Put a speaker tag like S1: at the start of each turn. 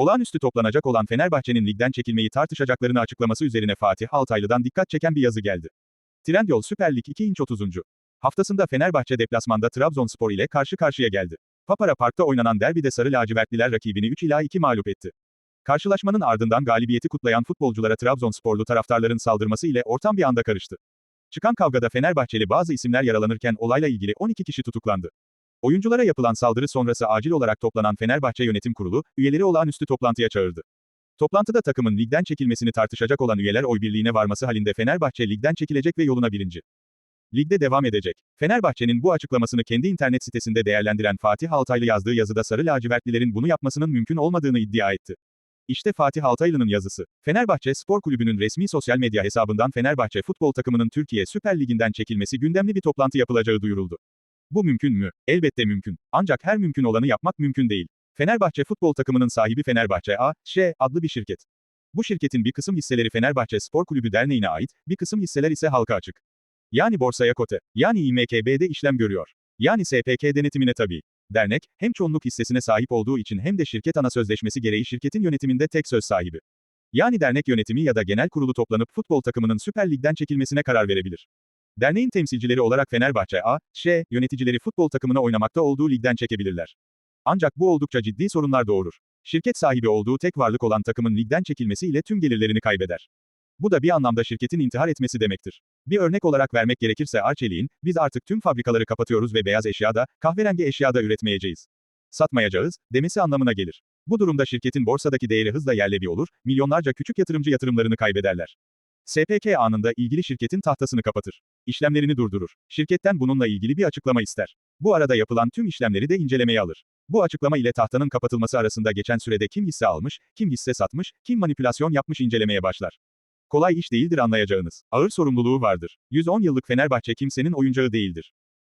S1: Olağanüstü toplanacak olan Fenerbahçe'nin ligden çekilmeyi tartışacaklarını açıklaması üzerine Fatih Altaylı'dan dikkat çeken bir yazı geldi. Trendyol Süper Lig 2 inç 30. Haftasında Fenerbahçe deplasmanda Trabzonspor ile karşı karşıya geldi. Papara Park'ta oynanan derbide Sarı Lacivertliler rakibini 3 ila 2 mağlup etti. Karşılaşmanın ardından galibiyeti kutlayan futbolculara Trabzonsporlu taraftarların saldırması ile ortam bir anda karıştı. Çıkan kavgada Fenerbahçeli bazı isimler yaralanırken olayla ilgili 12 kişi tutuklandı. Oyunculara yapılan saldırı sonrası acil olarak toplanan Fenerbahçe Yönetim Kurulu, üyeleri olağanüstü toplantıya çağırdı. Toplantıda takımın ligden çekilmesini tartışacak olan üyeler oy birliğine varması halinde Fenerbahçe ligden çekilecek ve yoluna birinci. Ligde devam edecek. Fenerbahçe'nin bu açıklamasını kendi internet sitesinde değerlendiren Fatih Altaylı yazdığı yazıda Sarı Lacivertlilerin bunu yapmasının mümkün olmadığını iddia etti. İşte Fatih Altaylı'nın yazısı. Fenerbahçe Spor Kulübü'nün resmi sosyal medya hesabından Fenerbahçe futbol takımının Türkiye Süper Ligi'nden çekilmesi gündemli bir toplantı yapılacağı duyuruldu. Bu mümkün mü? Elbette mümkün. Ancak her mümkün olanı yapmak mümkün değil. Fenerbahçe futbol takımının sahibi Fenerbahçe A.Ş. adlı bir şirket. Bu şirketin bir kısım hisseleri Fenerbahçe Spor Kulübü Derneği'ne ait, bir kısım hisseler ise halka açık. Yani borsaya kote, yani İMKB'de işlem görüyor. Yani SPK denetimine tabi. Dernek, hem çoğunluk hissesine sahip olduğu için hem de şirket ana sözleşmesi gereği şirketin yönetiminde tek söz sahibi. Yani dernek yönetimi ya da genel kurulu toplanıp futbol takımının Süper Lig'den çekilmesine karar verebilir. Derneğin temsilcileri olarak Fenerbahçe A, Ş, yöneticileri futbol takımına oynamakta olduğu ligden çekebilirler. Ancak bu oldukça ciddi sorunlar doğurur. Şirket sahibi olduğu tek varlık olan takımın ligden çekilmesiyle tüm gelirlerini kaybeder. Bu da bir anlamda şirketin intihar etmesi demektir. Bir örnek olarak vermek gerekirse Arçelik'in, biz artık tüm fabrikaları kapatıyoruz ve beyaz eşyada, kahverengi eşyada üretmeyeceğiz. Satmayacağız, demesi anlamına gelir. Bu durumda şirketin borsadaki değeri hızla yerle bir olur, milyonlarca küçük yatırımcı yatırımlarını kaybederler. SPK anında ilgili şirketin tahtasını kapatır. İşlemlerini durdurur. Şirketten bununla ilgili bir açıklama ister. Bu arada yapılan tüm işlemleri de incelemeye alır. Bu açıklama ile tahtanın kapatılması arasında geçen sürede kim hisse almış, kim hisse satmış, kim manipülasyon yapmış incelemeye başlar. Kolay iş değildir anlayacağınız. Ağır sorumluluğu vardır. 110 yıllık Fenerbahçe kimsenin oyuncağı değildir.